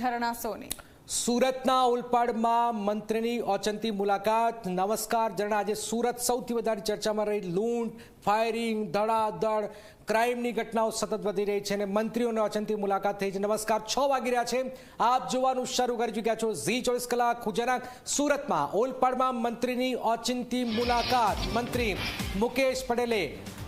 ઝરણા સોની. સુરતના ઉલપાડમાં મંત્રીની ઓચંતી મુલાકાત. નમસ્કાર જણા આજે સુરત સૌથી વધારે ચર્ચામાં રહી લૂંટ, ફાયરિંગ, ધડાધડ, ક્રાઇમની ઘટનાઓ સતત વધી રહી છે અને મંત્રીઓને ઓચંતી મુલાકાત થઈ છે. નમસ્કાર, છ વાગી રહ્યા છે. આપ જોવાનું શરૂ કરી ચૂક્યા છો. ઝી ચોવીસ કલાક ગુજરાત સુરતમાં. ઓલપાડમાં મંત્રીની ઓચિંતી મુલાકાત. મંત્રી મુકેશ પટેલે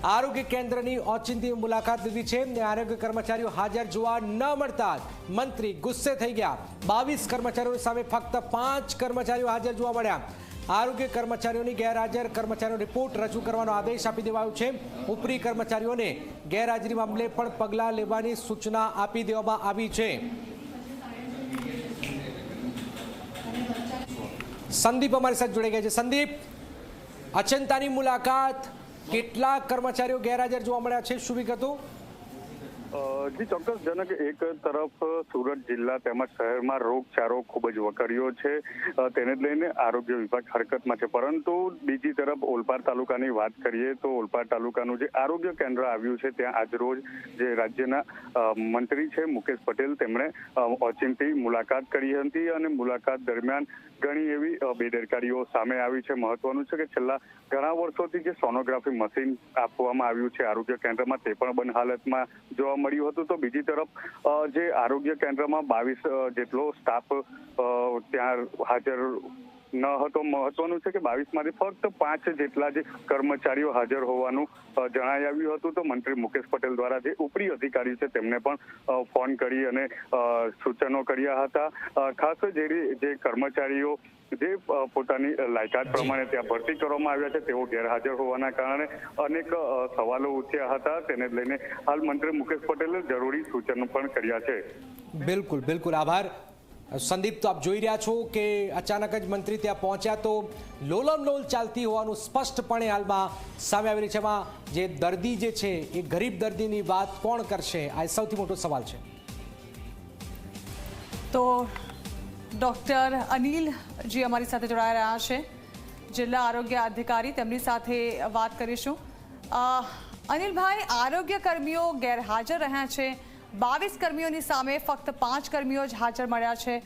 આરોગ્ય કેન્દ્રની ઓચિંતી મુલાકાત લીધી છે ને આરોગ્ય કર્મચારીઓ હાજર જોવા ન મળતા મંત્રી ગુસ્સે થઈ ગયા. બાવીસ કર્મચારીઓ સામે ફક્ત પાંચ કર્મચારીઓ હાજર જોવા મળ્યા. આરોગ્ય કર્મચારીઓની ગેરહાજર કર્મચારીઓ રિપોર્ટ રજૂ કરવાનો આદેશ આપી દેવાયો છે. ઉપરી કર્મચારીઓને ગેરહાજરી મામલે પણ પગલાં લેવાની સૂચના આપી દેવામાં આવી છે. સંદીપ અમારી સાથે જોડાઈ ગયા છે. સંદીપ, અચંતાની મુલાકાત કેટલા કર્મચારીઓ ગેરહાજર જોવા મળ્યા છે શું વિગતો? જી ચોક્કસજનક એક તરફ સુરત જિલ્લા તેમજ શહેરમાં રોગચાળો ખૂબ જ વકર્યો છે. તેને લઈને આરોગ્ય વિભાગ હરકતમાં છે. પરંતુ બીજી તરફ ઓલપાડ તાલુકાની વાત કરીએ તો ઓલપાડ તાલુકાનું જે આરોગ્ય કેન્દ્ર આવ્યું છે, ત્યાં આજરોજ જે રાજ્યના મંત્રી છે, મુકેશ પટેલ, તેમણે ઓચિંતી મુલાકાત કરી હતી અને મુલાકાત દરમિયાન ઘણી એવી બેદરકારીઓ સામે આવી છે. મહત્વનું છે કે છેલ્લા ઘણા વર્ષોથી જે સોનોગ્રાફી મશીન આપવામાં આવ્યું છે આરોગ્ય કેન્દ્રમાં, તે પણ બંધ હાલતમાં જોવા મળ્યું હતું. તો બીજી તરફ જે આરોગ્ય કેન્દ્રમાં બાવીસ જેટલો સ્ટાફ ત્યાં હાજર ન હતો. મહત્વનું છે કે બાવીસમાંથી ફક્ત પાંચ જેટલા જે કર્મચારીઓ હાજર હોવાનું જણાઈ આવ્યું હતું. તો મંત્રી મુકેશ પટેલ દ્વારા જે ઉપરી અધિકારી છે તેમને પણ ફોન કરી અને સૂચનો કર્યા હતા. ખાસ જે કર્મચારીઓ જે પોતાની લાયકાત પ્રમાણે ત્યાં ભરતી કરવામાં આવ્યા છે, તેઓ ગેરહાજર હોવાના કારણે અનેક સવાલો ઉઠ્યા હતા. તેને લઈને હાલ મંત્રી મુકેશ પટેલે જરૂરી સૂચનો પણ કર્યા છે. બિલકુલ બિલકુલ. આભાર. સંદીપ, તો આપ જોઈ રહ્યા છો કે અચાનક જ મંત્રી ત્યાં પહોંચ્યા તો લોલમ લોલ ચાલતી હોવાનું સ્પષ્ટપણે હાલમાં સામે આવી રહી છે. એમાં જે દર્દી જે છે, એ ગરીબ દર્દીની વાત કોણ કરશે? આ સૌથી મોટો સવાલ છે. તો ડૉક્ટર અનિલ જી અમારી સાથે જોડાઈ રહ્યા છે, જિલ્લા આરોગ્ય અધિકારી, તેમની સાથે વાત કરીશું. અનિલભાઈ આરોગ્ય કર્મીઓ ગેરહાજર રહ્યા છે. બાવીસ કર્મીઓની સામે ફક્ત પાંચ કર્મીઓ જ હાજર મળ્યા છે.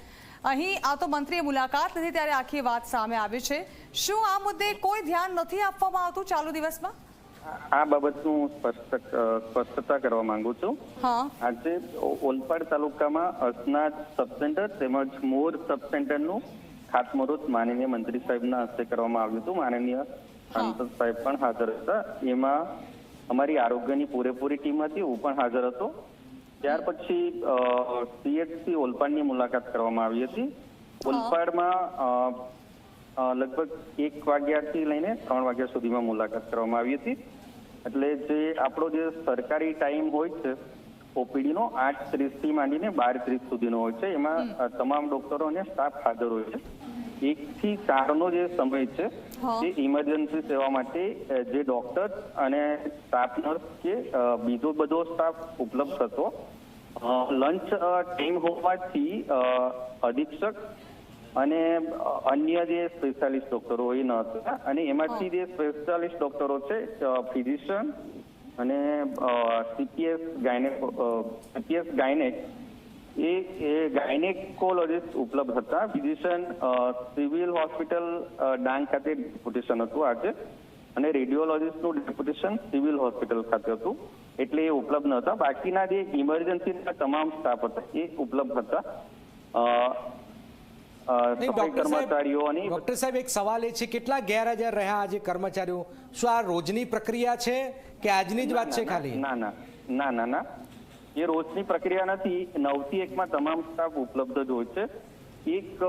અહીં આ તો મંત્રીએ મુલાકાત લીધી ત્યારે આખી વાત સામે આવી છે. શું આ મુદ્દે કોઈ ધ્યાન નથી આપવામાં આવતું ચાલુ દિવસમાં? આ બાબતનું નું સ્પષ્ટતા કરવા માંગુ છું. આજે ઓલપાડ તાલુકામાં અસનાદ સબસેન્ટર તેમજ મોર સબ સેન્ટરનું ખાતમુહૂર્ત માનનીય મંત્રી સાહેબના હસ્તે કરવામાં આવ્યું હતું. માનનીય સાંસદ સાહેબ પણ હાજર હતા. એમાં અમારી આરોગ્યની પૂરેપૂરી ટીમ હતી. હું પણ હાજર હતો. ત્યાર પછી સીએચસી ઓલપાડની મુલાકાત કરવામાં આવી હતી. ઓલપાડમાં લગભગ એક વાગ્યાથી લઈને ત્રણ વાગ્યા સુધીમાં મુલાકાત કરવામાં આવી હતી. એટલે જે આપણો જે સરકારી ટાઈમ હોય છે ઓપીડીનો આઠ ત્રીસથી માંડીને બાર ત્રીસ સુધીનો હોય છે. એમાં તમામ ડોક્ટરો અને સ્ટાફ હાજર હોય છે. એક થી ચાર નો જે સમય છે. તે ઇમરજન્સી સેવા માટે જે ડોક્ટર અને સ્ટાફ નર્સ કે બીજો બધો સ્ટાફ ઉપલબ્ધ હતો લંચ ટાઈમ હોવાથી અધિક્ષક અને અન્ય જે સ્પેશિયાલિસ્ટ ડોક્ટરો હોય એ ન હતા અને એમાંથી જે સ્પેશિયાલિસ્ટ ડોક્ટરો છે ફિઝિશિયન અને સીપીએસ ગાયનેક સીપીએસ ગાયનેક એ એ ગાયનેકોલોજીસ્ટ ઉપલબ્ધ હતા ફિઝિશિયન સિવિલ હોસ્પિટલ ડાંગ ખાતે ડેપ્યુટેશન હતું આજે અને રેડિયોલોજીસ્ટનું ડેપ્યુટેશન સિવિલ હોસ્પિટલ ખાતે હતું એટલે એ ઉપલબ્ધ ન હતા। બાકીના જે ઇમરજન્સીના તમામ સ્ટાફ હતા એ ઉપલબ્ધ હતા। ડોક્ટર સાહેબ એક સવાલ એ છે કેટલા ગેરહાજર રહ્યા આજે કર્મચારીઓ? શું આ રોજની પ્રક્રિયા છે કે આજની જ વાત છે ખાલી? ના ના ના ના ના. એ રોજની પ્રક્રિયા નથી, નવથી એકમાં તમામ સ્ટાફ ઉપલબ્ધ જ હોય છે. એક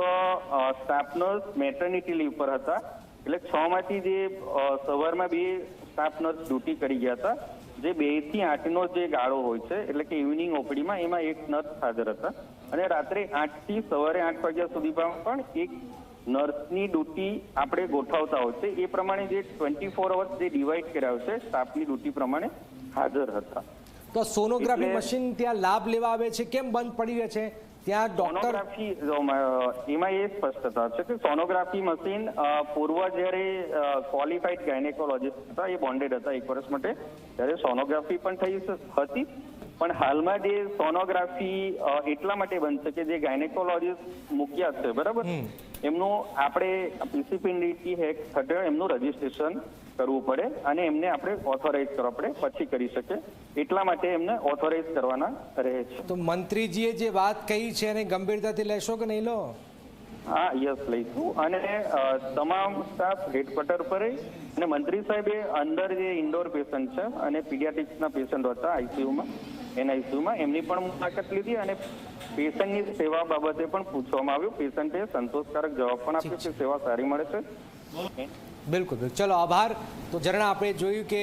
સ્ટાફ નર્સ મેટર્નિટી લીવ પર હતા. એટલે છ માંથી જે સવારમાં બે સ્ટાફ નર્સ ડ્યુટી કરી ગયા હતા. જે બેથી આઠ નો જે ગાળો હોય છે, એટલે કે ઇવનિંગ ઓપડીમાં, એમાં એક નર્સ હાજર હતા. અને રાત્રે આઠથી સવારે આઠ વાગ્યા સુધીમાં પણ એક નર્સની ડ્યુટી આપણે ગોઠવતા હોય છે. એ પ્રમાણે જે ટ્વેન્ટી ફોર અવર્સ જે ડિવાઈડ કર્યા છે સ્ટાફની ડ્યુટી પ્રમાણે હાજર હતા. તો સોનોગ્રાફી મશીન ત્યાં લાભ લેવા આવે છે? કેમ બંધ પડી રહે છે? ત્યાં ડોક્ટર એમાં એ સ્પષ્ટતા છે કે સોનોગ્રાફી મશીન પૂર્વ જ્યારે ક્વોલિફાઈડ ગાયનેકોલોજીસ્ટ હતા એ બોન્ડેડ હતા એક વર્ષ માટે ત્યારે સોનોગ્રાફી પણ થઈ હતી. પણ હાલમાં જે સોનોગ્રાફી એટલા માટે બનશે કે જે ગાયનેકોલોજીસ્ટ મૂક્યા છે બરાબર? એમનું આપણે પીસીપીડીટી હેક હેઠળ એમનું રજીસ્ટ્રેશન કરવું પડે અને એમને આપણે ઓથોરાઇઝ કરવા પડે પછી કરી શકે. એટલા માટે એમને ઓથોરાઇઝ કરવાના રહે છે. તો મંત્રીજીએ જે વાત કહી છે એને ગંભીરતાથી લેશો કે નહીં લો? હા યસ લઈશું. અને તમામ સ્ટાફ હેડક્વાર્ટર પર અને મંત્રી સાહેબે અંદર જે ઇન્ડોર પેશન્ટ છે અને પીડિયાટિક્સના પેશન્ટ હતા આઈસીયુમાં એનઆઈસીયુમાં એમની પણ મુલાકાત લીધી અને પેશન્ટની સેવા બાબતે પણ પૂછવામાં આવ્યું. પેશન્ટે સંતોષકારક જવાબ પણ આપ્યો કે સેવા સારી મળે છે. બિલકુલ બિલકુલ. ચલો આભાર. તો ઝરણા આપણે જોયું કે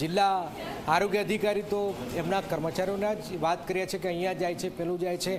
જિલ્લા આરોગ્ય અધિકારી તો એમના કર્મચારીઓના જ વાત કરીએ છીએ કે અહીંયા જાય છે પેલું જાય છે.